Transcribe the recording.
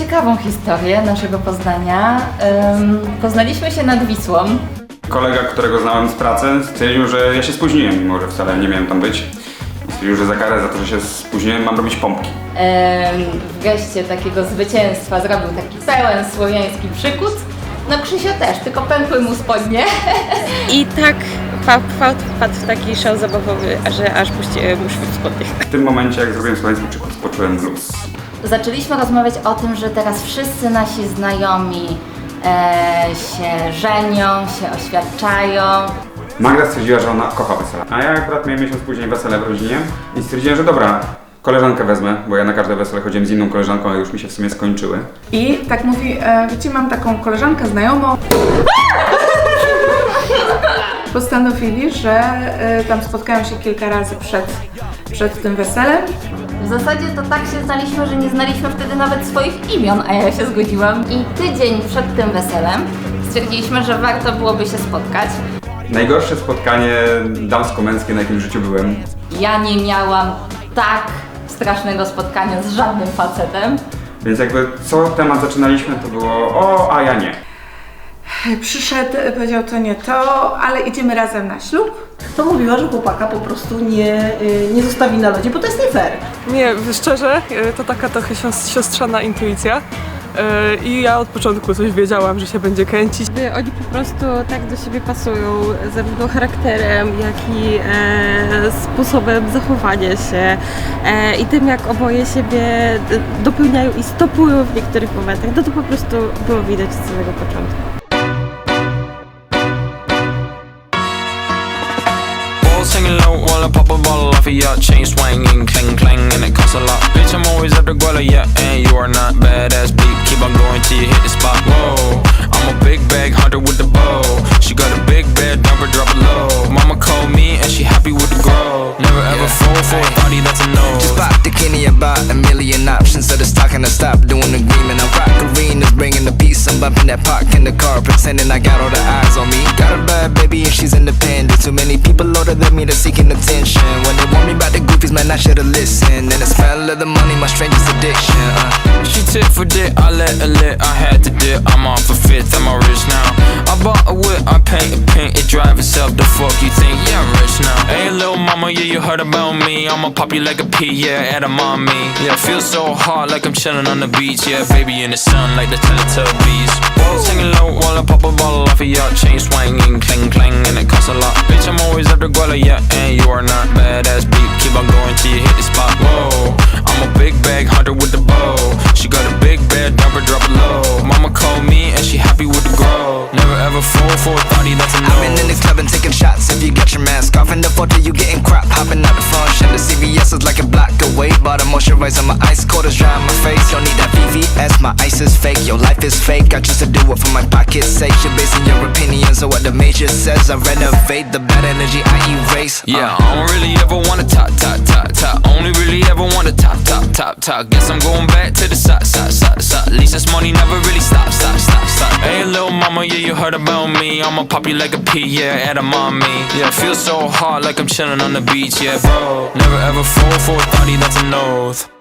ciekawą historię naszego poznania. Ym, poznaliśmy się nad Wisłą. Kolega, którego znałem z pracy, stwierdził, że ja się spóźniłem, mimo że wcale nie miałem tam być. Stwierdził, że za karę za to, że się spóźniłem, mam robić pompki. W geście takiego zwycięstwa zrobił taki pełen słowiański przykut. No Krzysio też, tylko pękły mu spodnie. I tak fałd wpadł w taki szał zabawowy, że aż puściłem już w spodnie. W tym momencie, jak zrobiłem słowiański przykład, poczułem blues. Zaczęliśmy rozmawiać o tym, że teraz wszyscy nasi znajomi e, się żenią, się oświadczają. Magda stwierdziła, że ona kocha wesele. A ja akurat miałem miesiąc później wesele w rodzinie i stwierdziłem, że dobra, koleżankę wezmę, bo ja na każde wesele chodziłem z inną koleżanką, a już mi się w sumie skończyły. I tak mówi, e, wiecie, mam taką koleżankę znajomą. Postanowili, że e, tam spotkają się kilka razy przed, przed tym weselem. W zasadzie to tak się znaliśmy, że nie znaliśmy wtedy nawet swoich imion, a ja się zgodziłam. I tydzień przed tym weselem stwierdziliśmy, że warto byłoby się spotkać. Najgorsze spotkanie damsko-męskie, na jakim w życiu byłem. Ja nie miałam tak strasznego spotkania z żadnym facetem. Więc jakby co temat zaczynaliśmy, to było o, a ja nie. Przyszedł, e, powiedział to nie to, ale idziemy razem na ślub. to mówiła, że chłopaka po prostu nie, y, nie zostawi na lodzie, bo to jest nie fair. Nie, szczerze, y, to taka trochę sios- siostrzana intuicja. I ja od początku coś wiedziałam, że się będzie kręcić. Oni po prostu tak do siebie pasują, zarówno charakterem, jak i e, sposobem zachowania się e, i tym, jak oboje siebie dopełniają i stopują w niektórych momentach. No to po prostu było widać z samego początku. Balls hanging low while I pop a bottle off of your chain swinging, clang clang, and it costs a lot. Bitch, I'm always at the guala, yeah, and you are not badass beat. Keep on going till you hit the spot. Whoa, I'm a big bag hunter with the bow. She got a big bed, number drop it low. Mama called me and she happy with the grow. Never ever fall for a body that's a no. Just bought the Kenny and bought a million options. So it's talking to stop doing the green and I rock arenas, bumping that park in the car, pretending I got all the eyes on me. Got a bad baby and she's independent. Too many people older than me that's seeking attention. When they want me about the goofies, man, I should've listened. And the smell of the money, my strangest addiction. Uh. She tit for dick, I let her lit, I had to dip. I'm off a fifth, I'm a rich now. I bought a whip, I paint it pink, it drive itself. The fuck you think? Yeah, you heard about me. I'ma pop you like a pea, yeah, at a mommy. Yeah, feel so hot like I'm chilling on the beach. Yeah, baby in the sun like the Teletubbies. Balls hanging low while I pop a bottle off of your chain swinging, clang clang, and it costs a lot. Bitch, I'm always at the guala, yeah, and you are not badass beat. Keep on going till you hit the spot. Whoa, I'm a big bag hunter with the bow. She got a big bed, number drop it low. Mama called me and she happy with the grow. Never ever fall for a thotty that's a no. I've been in the club and taking shots. If you got your mask in the photo, you getting crap. Hopping out the front, function. The CVS is like a block away. Bought a moisturizer, my ice cold is dry on my face. Don't need that VVS, my ice is fake. Your life is fake. I choose to do it for my pocket's sake. You're basing your opinions on what the major says. I renovate the bad energy I erase. Uh. Yeah, I don't really ever wanna top, top, top, top. Only really ever wanna top, top, top, top. Guess I'm going back to the side, side. Yeah, you heard about me. I'ma pop you like a pea, yeah, at a mommy. Yeah, feel so hot like I'm chilling on the beach, yeah, bro. Never ever fall for a thotty that's a nose.